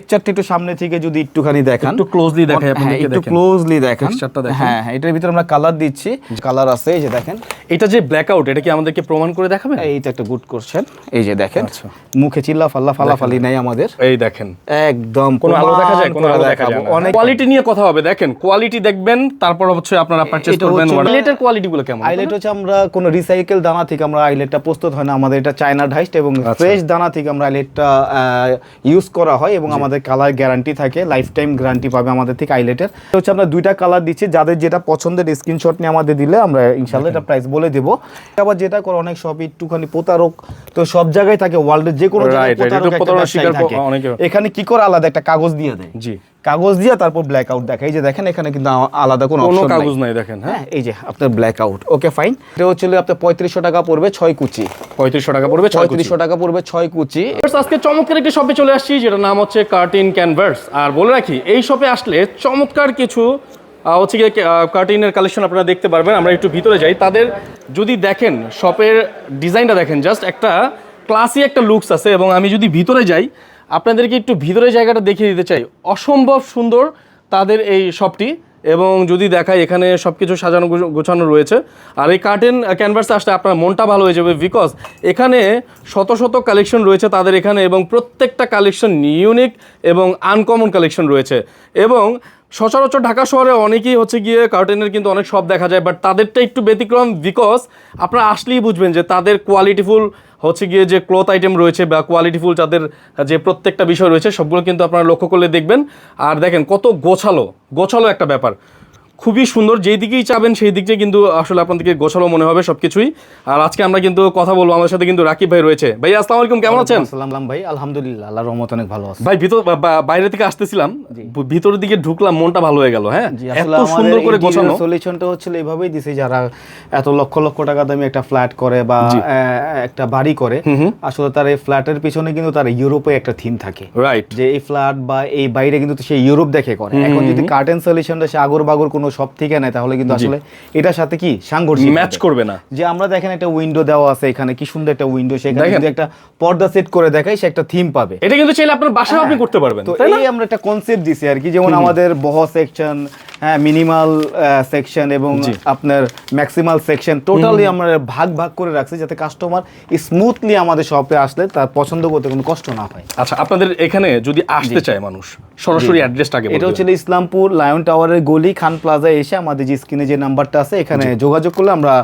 টেক্সচারটা একটু সামনে থেকে যদি একটুখানি দেখান। একটু ক্লোজলি দেখাই হ্যাঁ, আপনাদেরকে একটু ক্লোজলি দেখেন। Texture-টা দেখেন। হ্যাঁ হ্যাঁ এটার ভিতরে আমরা কালার দিচ্ছি। কালার আছে এই যে দেখেন। এটা যে ব্ল্যাক আউট এটা কি আমাদেরকে প্রমাণ করে দেখাবেন? এইটা একটা গুড কোশ্চেন এই যে দেখেন আচ্ছা। মুখে চিল্লা ফাল্লা ফালাফালি নাই আমাদের। এই দেখেন। একদম কোনো আলো দেখা যায় কোনো আলো দেখা যায় অনেক কোয়ালিটি নিয়ে কথা হবে দেখেন। কোয়ালিটি দেখবেন তারপর হচ্ছে আপনারা পারচেজ করবেন। আইলেটের কোয়ালিটি গুলো কেমন? আইলেট হচ্ছে আমরা কোনো রিসাইকেল দানা থেকে আমরা আইলেটটা প্রস্তুত হয় না। আমাদের এটা চায়না ডাইস্ট এবং আচ্ছা। ফ্রেশ দানা থেকে আমরা আইলেটটা ইউজ করা হয় এবং আমাদের কালার গ্যারান্টি থাকে লাইফ টাইম গ্যারান্টি পাবে আমাদের থেকে আইলেটের হচ্ছে আমরা দুইটা কালার দিচ্ছি যাদের যেটা পছন্দের স্ক্রিনশট নিয়ে আমাদের দিলে আমরা ইনশাল্লাহ এটা প্রাইস বলে দেবো। আবার যেটা করে অনেক সব একটুখানি প্রতারক তো সব জায়গায় থাকে ওয়ার্ল্ডের যে কোনো এখানে কি করে আলাদা একটা কাগজ দিয়ে দেয়? জি। কাগজ দিয়ে তারপর ব্ল্যাক আউট দেখায় এই যে দেখেন এখানে কিন্তু আলাদা কোনো কোনো কাগজ নাই দেখেন হ্যাঁ? হ্যাঁ এই যে আপনার ব্ল্যাক আউট ওকে ফাইন এটা হচ্ছে আপনার পঁয়ত্রিশশো টাকা পড়বে ছয় কুচি। পঁয়ত্রিশশো টাকা পড়বে। পঁয়ত্রিশশো টাকা পড়বে ছয় কুচি। আজকে চমৎকার একটি শপে চলে আসছি যেটার নাম হচ্ছে কার্টিন ক্যানভার্স আর বলে রাখি এই শপে আসলে চমৎকার কিছু হচ্ছে গিয়ে কার্টিনের কালেকশন আপনারা দেখতে পারবেন। আমরা একটু ভিতরে যাই। তাদের যদি দেখেন শপের ডিজাইনটা দেখেন জাস্ট একটা ক্লাসি একটা লুকস আছে। এবং আমি যদি ভিতরে যাই আপনাদেরকে একটু ভিতরে জায়গাটা দেখিয়ে দিতে চাই। অসম্ভব সুন্দর তাদের এই শপটি এবং যদি দেখাই এখানে সব কিছু সাজানো গোছানো রয়েছে। আর এই কার্টেন ক্যানভাস আসলে আপনার মনটা ভালো হয়ে যাবে বিকজ এখানে শত শত কালেকশন রয়েছে তাদের এখানে এবং প্রত্যেকটা কালেকশন ইউনিক এবং আনকমন কালেকশন রয়েছে। এবং সচরাচর ঢাকা শহরে অনেকেই হচ্ছে গিয়ে কার্টেনের কিন্তু অনেক সব দেখা যায় বাট তাদেরটা একটু ব্যতিক্রম বিকজ আপনারা আসলেই বুঝবেন যে তাদের কোয়ালিটিফুল হচ্ছে গিয়ে যে ক্লথ আইটেম রয়েছে বা কোয়ালিটিফুল তাদের যে প্রত্যেকটা বিষয় রয়েছে, সবগুলো কিন্তু আপনারা লক্ষ্য করলে দেখবেন। আর দেখেন কত গোছালো গোছালো একটা ব্যাপার। খুবই সুন্দর যেই দিকেই চাবেন সেই দিকটাই কিন্তু আসলে আপনাদেরকে গোছালো মনে হবে সবকিছুই। আর আজকে আমরা কিন্তু কথা বলব আমাদের সাথে কিন্তু রাকিব ভাই রয়েছে। ভাই আসসালামু আলাইকুম কেমন আছেন? আসসালাম ভাই। আলহামদুলিল্লাহ আল্লাহর রহমত অনেক ভালো আছে। ভাই ভিতর বাইরে থেকে আসতেছিলাম ভিতরের দিকে ঢুকলাম মনটা ভালো হয়ে গেল হ্যাঁ? এত সুন্দর করে গোছানো। সলিউশনটা হচ্ছে এইভাবেই দিছে যারা এত লক্ষ লক্ষ টাকা দামি একটা ফ্ল্যাট করে বা একটা বাড়ি করে আসলে তার এই ফ্ল্যাটের পিছনে কিন্তু তার ইউরোপে একটা থিম থাকে। রাইট যে এই ফ্ল্যাট বা এই বাইরে কিন্তু সে ইউরোপ দেখে করে। এখন যদি কার্টেন সলিউশনটা সে আগর বাগর কোনো সব থেকে নেয় তাহলে কিন্তু আসলে এটার সাথে কি সাংঘর্ষিক ম্যাচ করবে না। যে আমরা দেখেন একটা উইন্ডো দেওয়া আছে এখানে কি সুন্দর একটা উইন্ডো সেখানে যদি একটা পর্দা সেট করে দেখাই সে একটা থিম পাবে। এটা কিন্তু চাইলে আপনার বাসায় আপনি করতে পারবেন তো এই আমরা একটা কনসেপ্ট দিছি আর কি যেমন আমাদের বহ সেকশন হ্যাঁ মিনিমাল সেকশন এবং আপনার ম্যাক্সিমাল সেকশন টোটালি আমরা ভাগ ভাগ করে রাখছি যাতে কাস্টমার স্মুথলি আমাদের শপে আসলে তার পছন্দ করতে কোনো কষ্ট না হয়। আচ্ছা আপনাদের এখানে যদি আসতে চায় মানুষ সরাসরি অ্যাড্রেসটা আগে এটা হচ্ছে ইসলামপুর লায়ন টাওয়ারের গলি খান প্লাজা এসে আমাদের যে স্ক্রিনে যে নাম্বারটা আছে এখানে যোগাযোগ করলে আমরা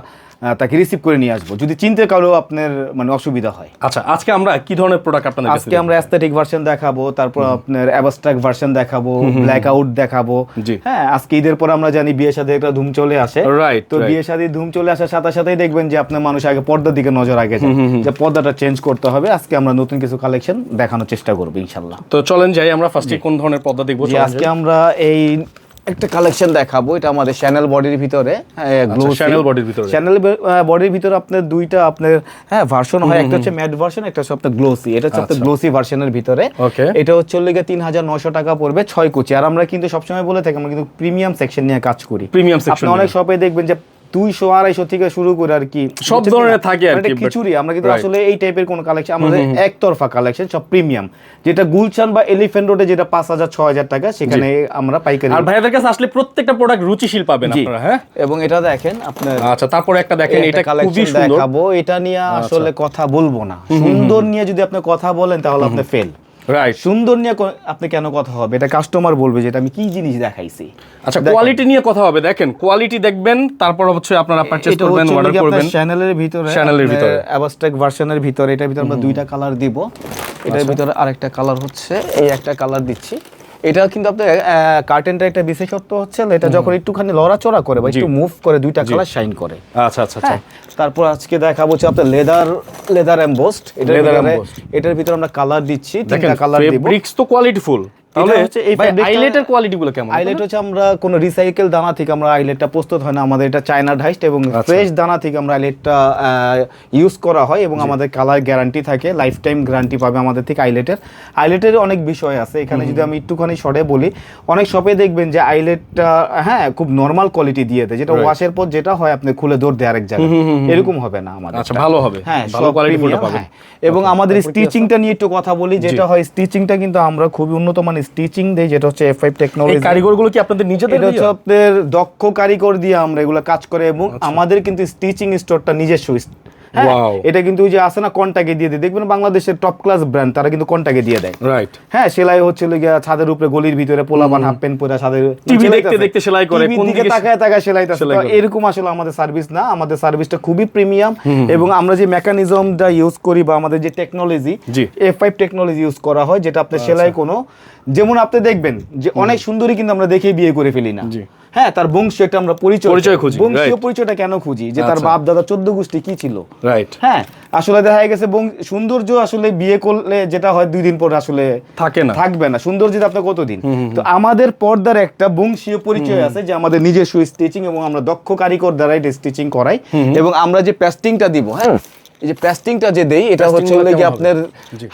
তাকে রিসিভ করে নিয়ে আসব। যদি চিনতে কারও আপনার মানে অসুবিধা হয়। আচ্ছা আজকে আমরা কি ধরনের প্রোডাক্ট আপনাদের আজকে আমরা অ্যাস্থেটিক ভার্সন দেখাবো তারপর আপনার অ্যাবস্ট্রাক্ট ভার্সন দেখাবো ব্ল্যাক আউট দেখাবো। হ্যাঁ আজকে ঈদের পর আমরা জানি বিয়ে শাদী একটা ধুম চলে আসে। Right, তো বিয়ে শাদী ধুম চলে আসার সাথে সাথেই দেখবেন যে আপনার মানুষ আগে পর্দার দিকে নজর আগে যে পর্দাটা চেঞ্জ করতে হবে। আজকে আমরা নতুন কিছু কালেকশন দেখানোর চেষ্টা করব ইনশাল্লাহ। তো চলেন যাই আমরা ফার্স্টে কোন ধরনের পদ্মা দেখব? আজকে আমরা এই একটা কালেকশন দেখাবো এটা আমাদের চ্যানেল বডির ভিতরে channel বডির ভিতরে। চ্যানেল বডির ভিতরে আপনার দুইটা আপনার হ্যাঁ ভার্সন হয় একটা হচ্ছে ম্যাট ভার্সন একটা হচ্ছে আপনার গ্লোসি এটা হচ্ছে আপনার গ্লোসি ভার্সনের ভিতরে। এটা হচ্ছে লেগে তিন হাজার নশো টাকা পড়বে ছয় কোচি। আর আমরা কিন্তু সবসময় বলে থাকি আমরা কিন্তু প্রিমিয়াম সেকশন নিয়ে কাজ করি। প্রিমিয়াম সেকশন আপনি অনেক শপে দেখবেন যে দুইশো আড়াইশো থেকে শুরু করে আর কি। সব ধরনের থাকে আর মানে খিচুড়ি আমরা কিন্তু আসলে এই টাইপের কোন কালেকশন আমাদের একতরফা কালেকশন সব প্রিমিয়াম যেটা গুলশান বা এলিফ্যান্ট রোডে যেটা পাঁচ হাজার ছয় হাজার টাকা সেখানে আমরা পাইকারি আর ভাইয়াদের কাছে আসলে প্রত্যেকটা প্রোডাক্ট রুচিশীল পাবেন আপনারা হ্যাঁ? এবং এটা দেখেন আপনার আচ্ছা তারপরে একটা দেখেন এটা খুবই কালেকশন সুন্দর। আচ্ছা। দেখাবো এটা নিয়ে আসলে কথা বলব না। সুন্দর নিয়ে যদি আপনি কথা বলেন তাহলে আপনি ফেল রাইট সুন্দর নিয়ে আপনি কেন কথা হবে? এটা কাস্টমার বলবে যে এটা আমি কি জিনিস দেখাইছি? আচ্ছা কোয়ালিটি নিয়ে কথা হবে। দেখেন কোয়ালিটি দেখবেন তারপর হচ্ছে আপনারা পারচেজ করবেন অর্ডার করবেন। চ্যানেলের ভিতরে চ্যানেলের ভিতরে। অ্যাবাস্টেক ভার্সনের ভিতরে এটার ভিতরে আমরা দুইটা কালার দিব। এটার আচ্ছা। ভিতরে আরেকটা কালার হচ্ছে এই একটা কালার দিচ্ছি। এটা কিন্তু আপনার কার্টেনটা একটা বিশেষত্ব হচ্ছে এটা যখন একটুখানি লড়াচড়া করে বা একটু মুভ করে দুইটা কালার শাইন করে। আচ্ছা আচ্ছা আচ্ছা। হ্যাঁ তারপর আজকে দেখাবো হচ্ছে আপনার লেদার লেদার এমবোস্ট এটার ভিতরে এটার ভিতরে আমরা কালার দিচ্ছি তিনটা কালার দিব। ফেব্রিক্স তো কোয়ালিটি ফুল তাহলে হচ্ছে এই fabric-টা- আইলেটের কোয়ালিটি কেমন? আইলেট হচ্ছে আমরা কোনো রিসাইকেল দানা থেকে আমরা আইলেটটা প্রস্তুত হয় না। আমাদের এটা চায়না ডাইস্ট এবং আচ্ছা। ফ্রেশ দানা থেকে আমরা আইলেটটা ইউজ করা হয় এবং আমাদের কালার গ্যারান্টি থাকে লাইফ টাইম গ্যারান্টি পাবে আমাদের থেকে আইলেটের আইলেটের অনেক বিষয় আছে। এখানে যদি আমি একটুখানি শর্টে বলি অনেক শপে দেখবেন যে আইলেটটা হ্যাঁ খুব নর্মাল কোয়ালিটি দিয়ে দেয়। যেটা. ওয়াশের পর যেটা হয় আপনি খুলে দৌড় দেয় আরেক জায়গায়। এরকম হবে না আমাদের। আচ্ছা, ভালো হবে। হ্যাঁ ভালো। হ্যাঁ। এবং আমাদের তারপর কি স্টিচিংটা নিয়ে একটু কথা বলি যেটা হয় স্টিচিংটা কিন্তু আমরা খুবই উন্নত মানের স্টিচিং দেই যেটা হচ্ছে এফ ফাইভ টেকনোলজি কারিগরগুলো কি আপনাদের নিজেদের এটা হচ্ছে আপনাদের দক্ষ কারিগর দিয়ে আমরা এগুলো কাজ করে এবং আমাদের কিন্তু স্টিচিং স্টোরটা নিজস্ব হ্যাঁ এটা কিন্তু ওই যে আছে না কন্টাকে দিয়ে দেয়। দেখবেন বাংলাদেশের টপ ক্লাস ব্র্যান্ড তারা কিন্তু কন্টাকে দিয়ে দেয়। রাইট হ্যাঁ সেলাই হচ্ছে গিয়া ছাদের উপরে গলির ভিতরে পোলাপান হাফ প্যান্ট পরে ছাদের TV সেলাইতেছে। দেখতে দেখতে সেলাই করে, কোন দিকে তাকায় তাকায় সেলাই। এরকম আসলে আমাদের সার্ভিস না। আমাদের সার্ভিসটা খুবই প্রিমিয়াম এবং আমরা যে মেকানিজমটা ইউজ করি বা আমাদের যে technology. F five technology use করা হয় যেটা আপনার সেলাই কোনো যেমন আপনি দেখবেন যে অনেক সুন্দরী কিন্তু আমরা দেখে বিয়ে করে ফেলি না। জি। হ্যাঁ তার বংশ একটা আমরা পরিচয় পরিচয় খুঁজি, বংশীয় পরিচয়টা কেন খুঁজি? যে তার আচ্ছা। বাপ দাদা চোদ্দ গোষ্ঠী কি ছিল? রাইট হ্যাঁ আসলে দেখা গেছে সৌন্দর্য আসলে বিয়ে করলে যেটা হয় দুই দিন পর আসলে থাকে না। থাকবে না। সৌন্দর্য আপনার কতদিন? তো আমাদের পর্দার একটা বংশীয় পরিচয় আছে যে আমাদের নিজস্ব স্টিচিং এবং আমরা দক্ষ কারিগর দ্বারা এটা স্টিচিং করাই এবং আমরা যে পেস্টিংটা দিব হ্যাঁ এই যে পেস্টিংটা যে দেই এটা হচ্ছে হলো কি আপনার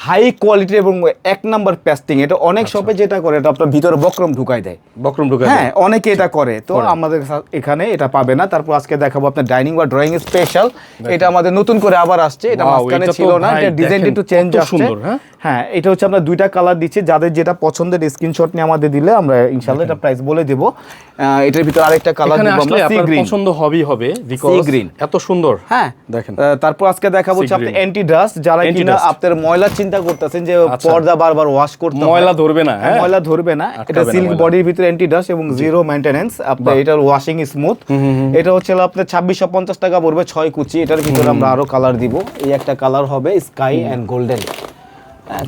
হাই কোয়ালিটি এবং এক নাম্বার পেস্টিং এটা অনেক শপে যেটা করে এটা আপনার ভিতরে বক্রম ঢুকাই দেয়। বক্রম ঢুকে হ্যাঁ অনেকে এটা করে। তো আমাদের এখানে এটা পাবে না। তারপর আজকে দেখাবো আপনার ডাইনিং বা ড্রয়িং স্পেশাল এটা আমাদের নতুন করে আবার আসছে। এটা মাঝখানে ছিল না। এটা ডিজাইনটা একটু চেঞ্জ আসছে। সুন্দর, হ্যাঁ? হ্যাঁ এটা হচ্ছে আমরা দুইটা কালার দিচ্ছি। যাদের যেটা পছন্দের স্ক্রিনশট নিয়ে আমাদের দিলে আমরা ইনশাআল্লাহ এটা প্রাইস বলে দেব। এটার ভিতরে আরেকটা কালার দিব আমরা সি আপনার গ্রিন পছন্দ হবেই হবে বিকজ green। এত সুন্দর। হ্যাঁ দেখেন। তারপর আজকে দেখাবো হচ্ছে আপনি অ্যান্টি ডাস্ট যারা কিনা। আপনার ময়লা চিন্তা করতেছেন যে আচ্ছা। পর্দা বারবার ওয়াশ করতে ময়লা ধরবে না হ্যাঁ ময়লা ধরবে না। এটা সিল্ক বডির ভিতরে অ্যান্টি ডাস্ট এবং জিরো মেইনটেনেন্স আপনার এটার ওয়াশিং স্মুথ এটা হচ্ছে আপনার ছাব্বিশশো পঞ্চাশ টাকা পড়বে ছয় কুচি। এটার ভিতরে আমরা আরও কালার দিব। এই একটা কালার হবে স্কাই অ্যান্ড গোল্ডেন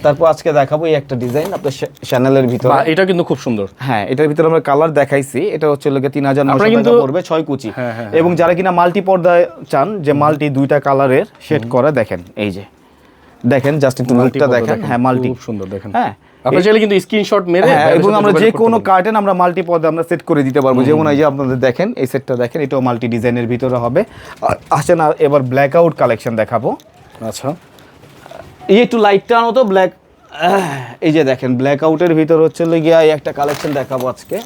তারপর আজকে দেখাবো এই একটা ডিজাইন আপনার চ্যানেলের ভিতরে। এটা কিন্তু খুব সুন্দর। হ্যাঁ এটার ভিতরে আমরা কালার দেখাইছি। এটা হচ্ছে লোকে তিন হাজার নশো টাকা পড়বে ছয় কুচি। হ্যাঁ, হ্যাঁ, এবং যারা কিনা মাল্টি পর্দায় চান যে মাল্টি দুইটা কালারের শেড করা দেখেন এই যে। দেখেন জাস্ট একটু পর্দা দেখেন। হ্যাঁ মাল্টি খুব সুন্দর দেখেন। হ্যাঁ। আপনি চাইলে কিন্তু স্ক্রিনশট মেরে হ্যাঁ এবং আমরা যে কোনো কার্টেন আমরা মাল্টি পদে আমরা সেট করে দিতে পারব। যেমন এই যে আপনাদের দেখেন এই সেটটা দেখেন এটাও মাল্টি ডিজাইনের ভিতরে হবে। আসেন আর এবার ব্ল্যাক আউট কালেকশন দেখাবো। আচ্ছা। এই একটু লাইটটা আনো তো ব্ল্যাক এই যে দেখেন ব্ল্যাক আউটের ভিতর হচ্ছে গিয়া একটা কালেকশন দেখাবো আজকে।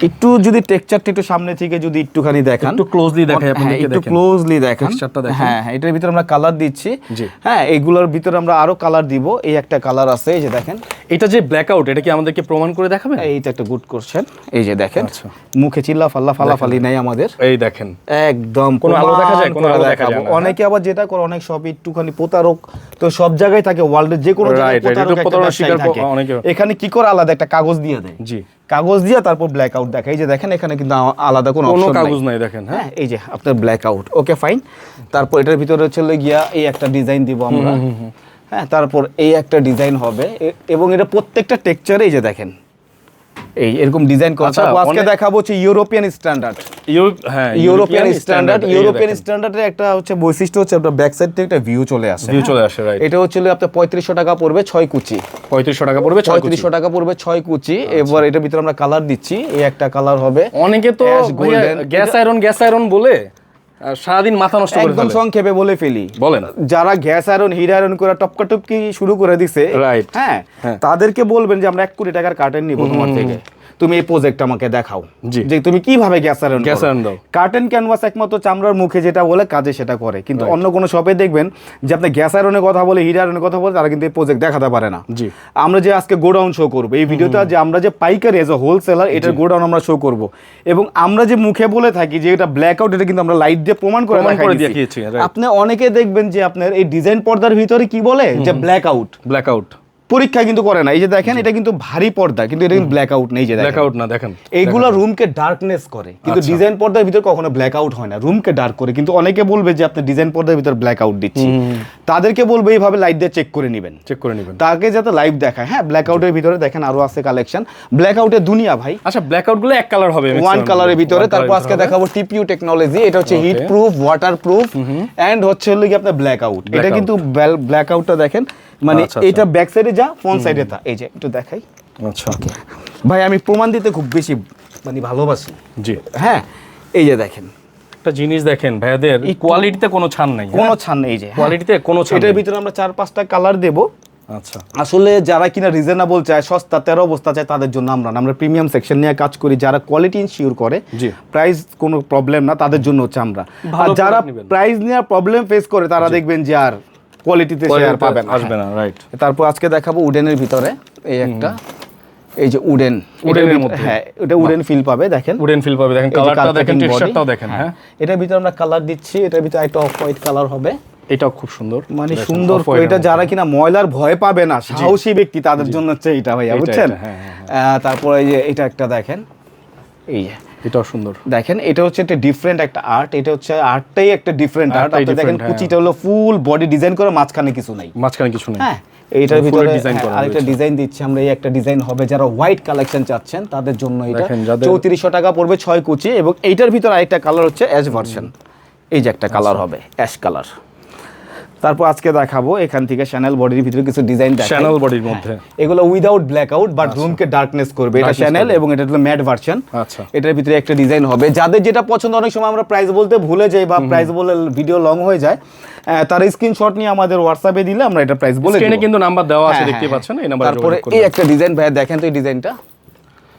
একটু যদি টেক্সচারটা একটু সামনে থেকে যদি একটুখানি দেখান একটু closely দেখাই হ্যাঁ, আপনাদেরকে একটু দেখেন। ক্লোজলি দেখান Texture-টা দেখেন। হ্যাঁ হ্যাঁ এটার ভিতরে আমরা কালার দিচ্ছি হ্যাঁ এইগুলোর ভিতরে আমরা আরও কালার দিব এই একটা কালার আছে এই যে দেখেন এটা যে ব্ল্যাক আউট এটা কি আমাদেরকে প্রমাণ করে দেখাবেন এইটা একটা গুড কোশ্চেন এই যে দেখেন আচ্ছা। মুখে চিল্লা ফাল্লা ফালাফালি নাই আমাদের এই দেখেন একদম কোনো আলো দেখা যায়? কোনো আলো দেখা যায় দেখাবো। হ্যাঁ? অনেকে আবার যেটা করে অনেক সব একটুখানি প্রতারক তো সব জায়গায় থাকে ওয়ার্ল্ডের যে কোনো জায়গায় প্রতারক একটা শিকার থাকে। অনেকে- এখানে কি করে আলাদা একটা কাগজ দিয়ে দেয় জি কাগজ দিয়ে তারপর ব্ল্যাক আউট দেখে। এই যে দেখেন এখানে কিন্তু আলাদা কোনো কোনো। কাগজ নাই দেখেন হ্যাঁ? হ্যাঁ এই যে আপনার ব্ল্যাক আউট ওকে ফাইন তারপর এটার ভিতরে চলে গিয়া এই একটা ডিজাইন দিব আমরা। হ্যাঁ তারপর এই একটা ডিজাইন হবে। এবং এটা প্রত্যেকটা টেক্সচারে এই যে দেখেন এই এরকম ডিজাইন করা আচ্ছা, আজকে দেখাবো হচ্ছে ইউরোপিয়ান স্ট্যান্ডার্ড হ্যাঁ ইউরোপিয়ান স্ট্যান্ডার্ড ইউরোপিয়ান। স্ট্যান্ডার্ডের একটা হচ্ছে বৈশিষ্ট্য হচ্ছে আপনার ব্যাক সাইড থেকে একটা ভিউ চলে আসে। হ্যাঁ? চলে আসে, রাইট এটা হচ্ছে আপনার পঁয়ত্রিশশো টাকা পড়বে ছয় কুচি। পঁয়ত্রিশশো টাকা পড়বে। পঁয়ত্রিশশো টাকা পড়বে ছয় কুচি। এবার এটার ভিতরে আমরা কালার দিচ্ছি। এই একটা কালার হবে অনেকে তো গ্যাস আয়রন গ্যাস আয়রন বলে? সারাদিন মাথা নষ্ট করে একদম সংক্ষেপে বলে ফেলি। বলেন। যারা গ্যাস আয়রন হিট আয়রন করে টপকা টপকি শুরু করে দিছে রাইট হ্যাঁ হ্যাঁ। তাদেরকে বলবেন যে আমরা এক কোটি টাকার কার্টেন নিব তোমার থেকে। তুমি এই প্রজেক্ট আমাকে দেখাও। যে তুমি কীভাবে গ্যাস আয়রন Gas iron দাও। কার্টেন ক্যানভাস একমাত্র চামড়ার মুখে যেটা বলে কাজে সেটা করে। কিন্তু অন্য কোনো শপে দেখবেন যে আপনি গ্যাস আয়রনের কথা বলে হিট আয়রনের কথা বলে তারা কিন্তু এই প্রজেক্ট দেখাতে পারে না। জি। আমরা যে আজকে গোডাউন শো করব এই ভিডিওটা যে আমরা যে পাইকারি এজ এ হোলসেলার এটার গোডাউন আমরা শো করব। এবং আমরা যে মুখে বলে থাকি যে এটা ব্ল্যাক আউট এটা কিন্তু আমরা লাইট দিয়ে প্রমাণ করে দেখাই. আপনি অনেকে দেখবেন যে আপনার এই ডিজাইন পর্দার ভিতরে কি বলে? যে ব্ল্যাক আউট ব্ল্যাক আউট পরীক্ষা কিন্তু করে না। এই যে দেখেন এটা কিন্তু ভারী পর্দা কিন্তু এটা কিন্তু ব্ল্যাক আউট নেই যে ব্ল্যাক আউট না দেখেন। এইগুলো রুমকে ডার্কনেস করে কিন্তু আচ্ছা। ডিজাইন পর্দার ভিতর কখনো ব্ল্যাক আউট হয় না। রুমকে ডার্ক করে কিন্তু অনেকে বলবে যে আপনি ডিজাইন পর্দার ভিতর ব্ল্যাক আউট দিচ্ছি তাদেরকে বলবে এইভাবে লাইট দিয়ে চেক করে নেবেন। চেক করে নেবেন। তাকে যাতে লাইভ দেখায়। হ্যাঁ ব্ল্যাক আউটের ভিতরে দেখেন আরও আছে কালেকশন ব্ল্যাক আউটের দুনিয়া ভাই। আচ্ছা ব্ল্যাক আউটগুলো এক কালার হবে ওয়ান কালারের ভিতরে। তারপর আজকে দেখাবো টিপিউ টেকনোলজি এটা হচ্ছে. Heatproof waterproof and হচ্ছে হলো কি আপনার ব্ল্যাক আউট এটা কিন্তু ব্ল্যাক আউটটা দেখেন। মানে আচ্ছা, আচ্ছা। এটা ব্যাক সাইডে যা ফ্রন্ট সাইডে তা। এই যে একটু দেখাই। আচ্ছা। ভাই আমি প্রমাণ দিতে খুব বেশি মানে ভালোবাসি। জি। হ্যাঁ এই যে দেখেন। একটা জিনিস দেখেন ভাইয়াদের কোয়ালিটিতে কোনো ছাড় নাই কোনো ছাড় নেই যে হ্যাঁ। কোয়ালিটিতে কোনো ছাড় এটার ভিতরে আমরা চার পাঁচটা কালার দেবো। আচ্ছা। আসলে যারা কিনা রিজনেবল চায় সস্তা তেরো অবস্থা চায় তাদের জন্য আমরা। আমরা প্রিমিয়াম সেকশন নিয়ে কাজ করি যারা কোয়ালিটি ইনশিওর করে। প্রাইস কোনো প্রবলেম না তাদের জন্য হচ্ছে আমরা। আর যারা। প্রাইস নিয়ে প্রবলেম ফেস করে তারা দেখবেন যে আর কোয়ালিটিতে আর পাবেন না। আসবে না রাইট হ্যাঁ। তারপর আজকে দেখাবো উডেনের ভিতরে এই একটা এই যে উডেন। উডেনের মধ্যে। হ্যাঁ এটা উডেন ফিল পাবে দেখেন। উডেন ফিল পাবে দেখেন কালারটা দেখেন। টেক্সচারটাও দেখেন হ্যাঁ। এটার ভিতরে আমরা কালার দিচ্ছি এটার ভিতরে একটা অফ হোয়াইট কালার হবে। এটাও খুব সুন্দর। মানে সুন্দর এটা যারা কিনা ময়লার ভয় পাবে না সাহসী ব্যক্তি তাদের জন্য হচ্ছে এটা ভাইয়া বুঝছেন? হ্যাঁ, হ্যাঁ, তারপরে এই যে এটা একটা দেখেন। এই যে। এটাও সুন্দর। দেখেন এটা হচ্ছে একটা ডিফারেন্ট একটা আর্ট এটা হচ্ছে আর্টটাই একটা ডিফারেন্ট আর্ট আপনি দেখেন হ্যাঁ। কুচিটা হলো ফুল বডি ডিজাইন করে মাঝখানে কিছু নাই। মাঝখানে কিছু নেই। হ্যাঁ এইটার ভিতরে হ্যাঁ, আরেকটা ডিজাইন দিচ্ছি আমরা এই একটা ডিজাইন হবে। যারা হোয়াইট কালেকশন চাচ্ছেন তাদের জন্য এটা চৌত্রিশশো টাকা পড়বে ছয় কুচি এবং এইটার ভিতরে আরেকটা কালার হচ্ছে অ্যাশ ভার্সন এই যে একটা কালার হবে অ্যাশ কালার তারপর আজকে দেখাবো এখান থেকে চ্যানেল বডির ভিতরে কিছু ডিজাইন Channel body মধ্যে। হ্যাঁ, এগুলো উইদাউট ব্ল্যাক আউট বাট রুমকে ডার্কনেস করবে এটা চ্যানেল এবং এটা হলো ম্যাট ভার্সন আচ্ছা। এটার ভিতরে একটা ডিজাইন হবে। যাদের যেটা পছন্দ অনেক সময় আমরা প্রাইস বলতে ভুলে যাই বা প্রাইস বলে ভিডিও লং হয়ে যায়। তার স্ক্রিনশট নিয়ে আমাদের হোয়াটসঅ্যাপে দিলে আমরা এটা প্রাইস বলে স্ক্রিনে। কিন্তু নাম্বার দেওয়া আছে হ্যাঁ, দেখতে হ্যাঁ, পাচ্ছেন এই নাম্বারে তারপরে এই একটা ডিজাইন ভাই দেখেন তো এই ডিজাইনটা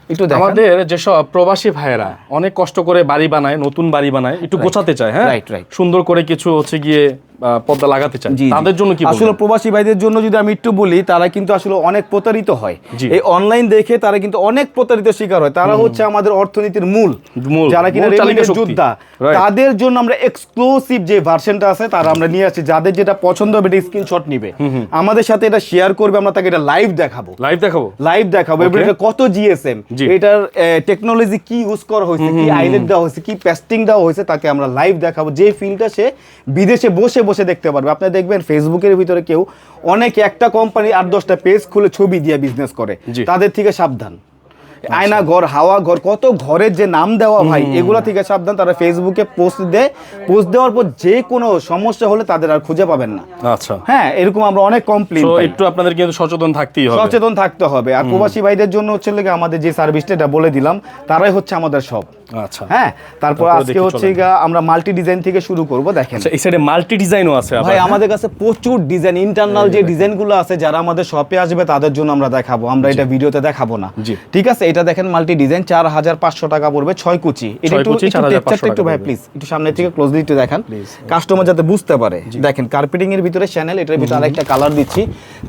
একটু আমাদের যেসব প্রবাসী ভাইয়েরা অনেক কষ্ট করে বাড়ি বানায় নতুন বাড়ি বানায় একটু গোছাতে চায় হ্যাঁ. সুন্দর করে কিছু হচ্ছে গিয়ে পর্দা লাগাতে চায়। তাদের জন্য কি আসলে প্রবাসী ভাইদের জন্য যদি আমি একটু বলি তারা কিন্তু আসলে অনেক প্রতারিত হয়। এই অনলাইন দেখে তারা কিন্তু অনেক প্রতারিত শিকার হয়। তারা হচ্ছে আমাদের অর্থনীতির মূল। যারা কিনা রেমিটেন্স যোদ্ধা তাদের জন্য আমরা এক্সক্লুসিভ যে ভার্সনটা আছে তারা আমরা নিয়ে আসছি। যাদের যেটা পছন্দ হবে এটা স্ক্রিনশট নিবে। আমাদের সাথে এটা শেয়ার করবে আমরা তাকে এটা লাইভ দেখাবো। লাইভ দেখাবো? লাইভ দেখাবো। এবার এটা কত জিএসএম এটার টেকনোলজি কি ইউজ করা হয়েছে কি আইলেট দেওয়া হয়েছে কি পেস্টিং দেওয়া হয়েছে তাকে আমরা লাইভ দেখাবো। যে ফিলটা সে বিদেশে বসে বসে দেখতে পারবে। আপনি দেখবেন ফেসবুকের ভিতরে কেউ অনেক একটা কোম্পানি আট দশটা পেজ খুলে ছবি দিয়ে বিজনেস করে। তাদের থেকে সাবধান। আয়না ঘর হাওয়া ঘর কত ঘরের যে নাম দেওয়া ভাই এগুলো থেকে সাবধান। তারা ফেসবুকে পোস্ট দেয়। পোস্ট দেওয়ার পর যে কোনো সমস্যা হলে তাদের আর খুঁজে পাবেন না। আচ্ছা। হ্যাঁ এরকম আমরা অনেক কমপ্লেন একটু আপনাদের কিন্তু সচেতন থাকতেই হবে। সচেতন থাকতে হবে। আর প্রবাসী ভাইদের জন্য হচ্ছে আমাদের যে সার্ভিসটা এটা বলে দিলাম তারাই হচ্ছে আমাদের সব। আচ্ছা। হ্যাঁ তারপর আজকে হচ্ছে আমরা মাল্টি ডিজাইন থেকে শুরু করব দেখেন। আচ্ছা এই সাইডে মাল্টি ডিজাইনও আছে ভাই হ্যাঁ? আমাদের কাছে প্রচুর ডিজাইন ইন্টারনাল যে ডিজাইনগুলো আছে যারা আমাদের শপে আসবে তাদের জন্য আমরা দেখাবো। আমরা এটা ভিডিওতে দেখাবো না। ঠিক আছে এটা দেখেন মাল্টি ডিজাইন চার হাজার পাঁচশো টাকা পড়বে ছয় কুচি। এটা একটু কুচি, একটু 4,500 টেক্সচারটা একটু ভাই প্লিজ একটু সামনে থেকে ক্লোজলি একটু দেখেন। কাস্টমার যাতে বুঝতে পারে। দেখেন কার্পেটিং এর ভিতরে চ্যানেল এটার ভিতরে আরেকটা কালার দিচ্ছি।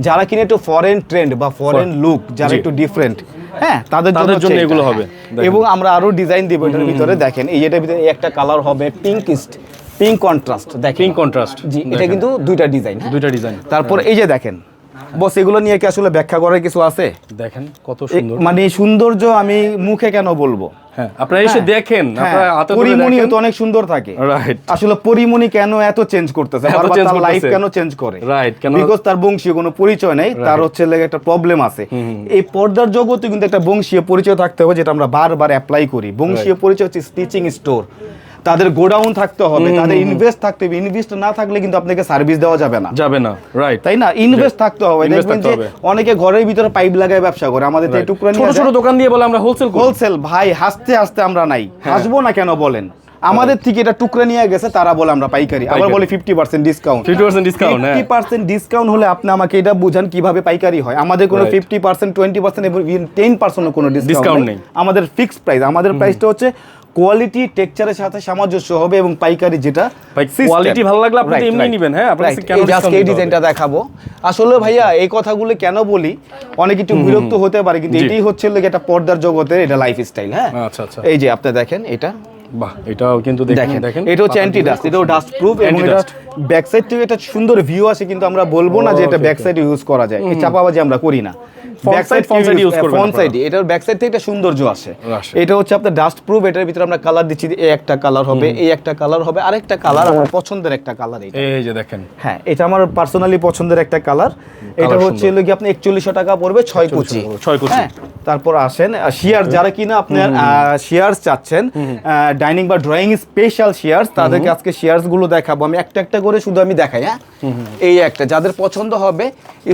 যারা কিনে একটু ফরেন ট্রেন্ড বা ফরেন লুক যারা একটু ডিফারেন্ট হ্যাঁ। তাদের তাদের জন্য এগুলো হ্যাঁ। হবে। এবং আমরা আরও ডিজাইন দিব এটার ভিতরে দেখেন। এই এটার ভিতরে একটা কালার হবে পিঙ্ক পিঙ্ক কন্ট্রাস্ট দেখেন। পিঙ্ক কন্ট্রাস্ট জি এটা কিন্তু দুইটা ডিজাইন দুইটা ডিজাইন তারপর এই যে দেখেন বস এগুলো নিয়ে কি আসলে ব্যাখ্যা করার কিছু আছে? দেখেন কত সুন্দর। মানে সৌন্দর্য আমি মুখে কেন বলব? হ্যাঁ আপনারা এসে দেখেন আপনারা হাতে ধরে পরিমণিও দেখেন। তো অনেক সুন্দর থাকে। রাইট আসলে পরিমণি কেন এত চেঞ্জ করতেছে? বারবার তার লাইফ কেন চেঞ্জ করে? Right, কেন- বিকজ তার বংশীয় কোনো পরিচয় নেই তার হচ্ছে লেগে একটা প্রবলেম আছে। এই পর্দার জগতে কিন্তু একটা বংশীয় পরিচয় থাকতে হবে যেটা আমরা বারবার অ্যাপ্লাই করি। বংশীয় পরিচয় হচ্ছে স্টিচিং স্টোর তাদের গোডাউন থাকতে হবে তাদের ইনভেস্ট থাকতে হবে। ইনভেস্ট না থাকলে কিন্তু আপনাকে সার্ভিস দেওয়া যাবে না। যাবে না রাইট তাই না? ইনভেস্ট থাকতে হবে। দেখবেন যে অনেকে ঘরের ভিতরে পাইপ লাগায় ব্যবসা করে। আমাদের তো টুকরা ছোট নিয়ে ছোট দোকান দিয়ে বলে আমরা হোলসেল হোলসেল ভাই হাসতে হাসতে আমরা নাই। হ্যাঁ। হাসবো না কেন বলেন? আমাদের থেকে এটা টুকরা নিয়ে গেছে তারা বলে আমরা পাইকারি। আবার বলে ফিফটি পার্সেন্ট ডিসকাউন্ট 50% discount, হ্যাঁ। ফিফটি পার্সেন্ট ডিসকাউন্ট হলে আপনি আমাকে এটা বুঝান কীভাবে পাইকারি হয়। আমাদের কোনো. ফিফটি পার্সেন্ট টোয়েন্টি পার্সেন্ট এবং টেন পার্সেন্টও কোনো ডিসকাউন্ট নেই। আমাদের ফিক্সড প্রাইস আমাদের প্রাইসটা হচ্ছে কোয়ালিটি টেক্সচারের সাথে সামঞ্জস্য হবে এবং পাইকারি যেটা quality ভালো লাগলে আপনি এমনি নিবেন, হ্যাঁ? এই আজকে এই ডিজাইনটা দেখাবো। আসলে ভাইয়া এই কথাগুলো কেন বলি? অনেক একটু বিরক্ত হতে পারে কিন্তু এটাই হচ্ছে একটা পর্দার জগতের এটা লাইফ স্টাইল হ্যাঁ? আচ্ছা, আচ্ছা। এই যে আপনি দেখেন এটা বাহ এটাও কিন্তু দেখেন দেখেন এটা হচ্ছে অ্যান্টি ডাস্ট এটাও ডাস্ট প্রুফ এবং এটা ব্যাক সাইড থেকে একটা সুন্দর ভিউ আসে কিন্তু আমরা বলব না যে এটা ব্যাক সাইড ইউজ করা যায়। এই চাপাবাজি আমরা করি না। Front side, front side use করবেন ফ্রন্ট আপনারা। এটার ব্যাক সাইড থেকে একটা সৌন্দর্য আসে। আসে। এটা হচ্ছে আপনার ডাস্ট প্রুফ এটার ভিতরে আমরা কালার দিচ্ছি এই একটা কালার হবে এই একটা কালার হবে আরেকটা কালার আমার পছন্দের একটা কালার এই যে দেখেন। হ্যাঁ এটা আমার পার্সোনালি পছন্দের একটা কালার এটা হচ্ছে হলো কি আপনি একচল্লিশশো টাকা পড়বে ছয় কুচি। পড়বে, কুচি। তারপর আসেন শেয়ার যারা কিনা আপনার শেয়ার চাচ্ছেন ডাইনিং বা ড্রয়িং স্পেশাল শেয়ারস তাদেরকে আজকে শেয়ারসগুলো দেখাবো। আমি একটা একটা করে শুধু আমি দেখাই হ্যাঁ? এই একটা যাদের পছন্দ হবে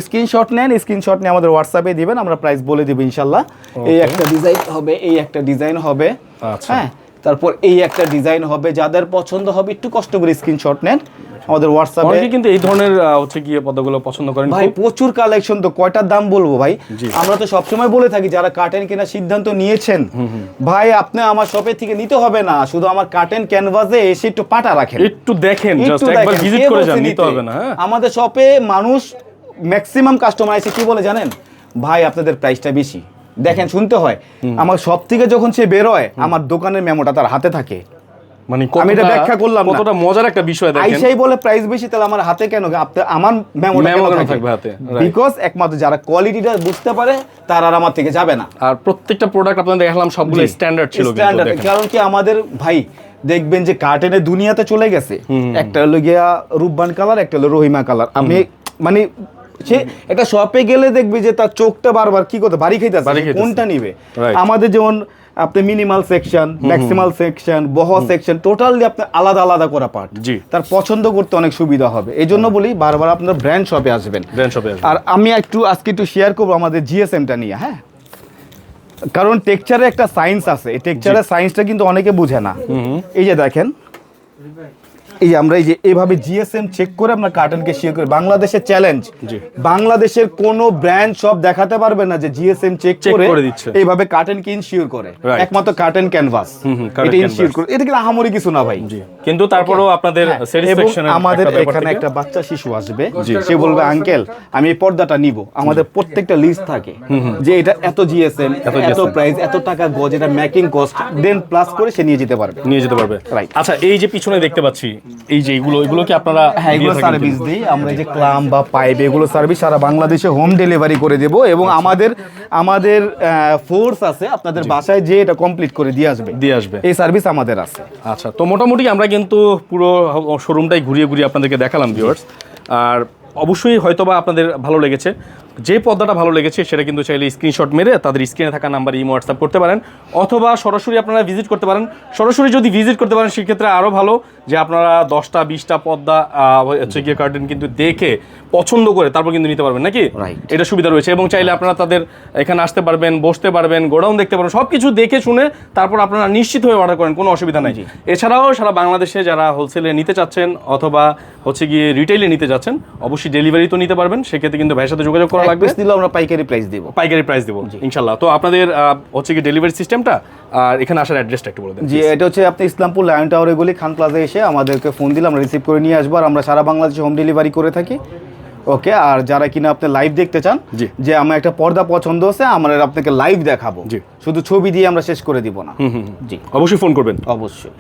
স্ক্রিনশট নেন স্ক্রিনশট নিয়ে আমাদের হোয়াটসঅ্যাপে পাঠিয়ে দিবেন আমরা প্রাইস বলে দিব ইনশাল্লাহ। এই একটা ডিজাইন হবে এই একটা ডিজাইন হবে। আচ্ছা। হ্যাঁ তারপর এই একটা ডিজাইন হবে যাদের পছন্দ হবে একটু কষ্ট করে স্ক্রিনশট নেন। আমাদের হোয়াটসঅ্যাপে অনেকে কিন্তু এই ধরনের হচ্ছে গিয়ে পদ্মগুলো পছন্দ করেন। ভাই প্রচুর কালেকশন তো কয়টার দাম বলব ভাই? আমরা তো সবসময় বলে থাকি যারা কার্টেন কেনার সিদ্ধান্ত নিয়েছেন ভাই আপনি আমার শপে থেকে নিতে হবে না শুধু আমার কার্টেন ক্যানভাসে এসে একটু পাটা রাখেন। একটু দেখেন জাস্ট একবার ভিজিট করে যান নিতে নিতে? হবে না হ্যাঁ। আমাদের শপে মানুষ ম্যাক্সিমাম কাস্টমার এসে কি বলে জানেন? ভাই আপনাদের প্রাইসটা বেশি। দেখেন শুনতে হয় আমার সব থেকে যখন সে বেরোয় আমার দোকানের মেমোটা তার হাতে থাকে। মানে আমি এটা ব্যাখ্যা করলাম কতটা মজার একটা বিষয় দেখেন। আইসাই বলে প্রাইস বেশি তাহলে আমার হাতে কেন আপনি আমার মেমোটা কেন থাকবে হাতে? বিকজ একমাত্র যারা কোয়ালিটিটা বুঝতে পারে তারা আর আমার থেকে যাবে না। আর প্রত্যেকটা প্রোডাক্ট আপনাদের দেখালাম সবগুলো স্ট্যান্ডার্ড ছিল Standard, কারণ কি আমাদের ভাই দেখবেন যে কার্টেনের দুনিয়াতে চলে গেছে। একটা হলো গিয়া রূপবান কালার একটা হলো রহিমা কালার আমি মানে সে একটা শপে গেলে দেখবি যে তার চোখটা বারবার কি করতে বাড়ি সে কোনটা নিবে? আমাদের যেমন আপনি মিনিমাল সেকশন ম্যাক্সিমাল সেকশন বহ সেকশন টোটালি আপনি আলাদা আলাদা করা পার্ট জি। তার পছন্দ করতে অনেক সুবিধা হবে। এই জন্য বলি বারবার আপনার ব্র্যান্ড শপে আসবেন। আর আমি একটু আজকে একটু শেয়ার করব আমাদের জিএসএমটা নিয়ে হ্যাঁ? কারণ টেক্সচারে একটা সায়েন্স আছে। এই টেক্সচারের সায়েন্সটা কিন্তু অনেকে বুঝে না। এই যে দেখেন। এই যে আমরা এই যে এইভাবে জিএসএম চেক করে আমরা কার্টনকে শেয়ার করি। বাংলাদেশের চ্যালেঞ্জ বাংলাদেশের কোন ব্র্যান্ড সব দেখাতে পারবে না যে জিএসএম চেক করে এইভাবে কার্টন কে ইনশিওর করে। একমাত্র কার্টন ক্যানভাস এটা ইনশিওর করে। এটা কিন্তু আহামরি কিছু না ভাই। কিন্তু তারপরেও আপনাদের স্যাটিসফ্যাকশন আমাদের এখানে একটা বাচ্চা শিশু আসবে। সে বলবে আঙ্কেল আমি এই পর্দাটা নিব। আমাদের প্রত্যেকটা লিস্ট থাকে। যে এটা এত জিএসএম এত প্রাইস এত টাকা গজ এটা মেকিং কস্ট দেন প্লাস করে সে নিয়ে যেতে পারবে। নিয়ে যেতে পারবে। Right. আচ্ছা এই যে পিছনে দেখতে পাচ্ছি এই যে এগুলো এগুলো কি আপনারা হ্যাঁ এগুলো সার্ভিস দিই। আমরা এই যে ক্লাম বা পাইপ এগুলো সার্ভিস সারা বাংলাদেশে হোম ডেলিভারি করে দেব এবং আমাদের আমাদের ফোর্স আছে আপনাদের বাসায় যে এটা কমপ্লিট করে দিয়ে আসবে। দিয়ে আসবে। এই সার্ভিস আমাদের আছে। আচ্ছা তো মোটামুটি আমরা কিন্তু পুরো শোরুমটাই ঘুরিয়ে ঘুরিয়ে আপনাদেরকে দেখালাম ভিউয়ার্স আর অবশ্যই হয়তোবা আপনাদের ভালো লেগেছে। যে পদ্মাটা ভালো লেগেছে সেটা কিন্তু চাইলে স্ক্রিনশট মেরে তাদের স্ক্রিনে থাকা নাম্বার ইমো হোয়াটসঅ্যাপ করতে পারেন। অথবা সরাসরি আপনারা ভিজিট করতে পারেন। সরাসরি যদি ভিজিট করতে পারেন সেক্ষেত্রে আরও ভালো যে আপনারা দশটা বিশটা পদ্মা হচ্ছে গিয়ে কার্টেন কিন্তু দেখে পছন্দ করে তারপর কিন্তু নিতে পারবেন নাকি? এটা সুবিধা রয়েছে এবং চাইলে আপনারা তাদের এখানে আসতে পারবেন বসতে পারবেন গোডাউন দেখতে পারবেন সব কিছু দেখে শুনে তারপর আপনারা নিশ্চিত হয়ে অর্ডার করেন কোনো অসুবিধা নাই। এছাড়াও সারা বাংলাদেশে যারা হোলসেলে নিতে চাচ্ছেন অথবা হচ্ছে গিয়ে রিটেইলে নিতে চাচ্ছেন অবশ্যই ডেলিভারি তো নিতে পারবেন সেক্ষেত্রে কিন্তু ভাইয়ের সাথে যোগাযোগ করা লাগবে। দিলেও আমরা পাইকারি প্রাইস দিব। পাইকারি প্রাইস দেবো ইনশাল্লাহ তো আপনাদের হচ্ছে কি ডেলিভারি সিস্টেমটা আর এখানে আসার অ্যাড্রেসটা একটু বলে দেন জি এটা হচ্ছে আপনি ইসলামপুর লায়ন টাওয়ার এগুলি খান প্লাজা এসে আমাদেরকে ফোন দিলে আমরা রিসিভ করে নিয়ে আসব আর আমরা সারা বাংলাদেশে হোম ডেলিভারি করে থাকি। ওকে আর যারা কিনা আপনি লাইভ দেখতে চান। যে আমার একটা পর্দা পছন্দ হচ্ছে আমরা আপনাকে লাইভ দেখাবো। শুধু ছবি দিয়ে আমরা শেষ করে দিব না। জি। অবশ্যই ফোন করবেন। অবশ্যই।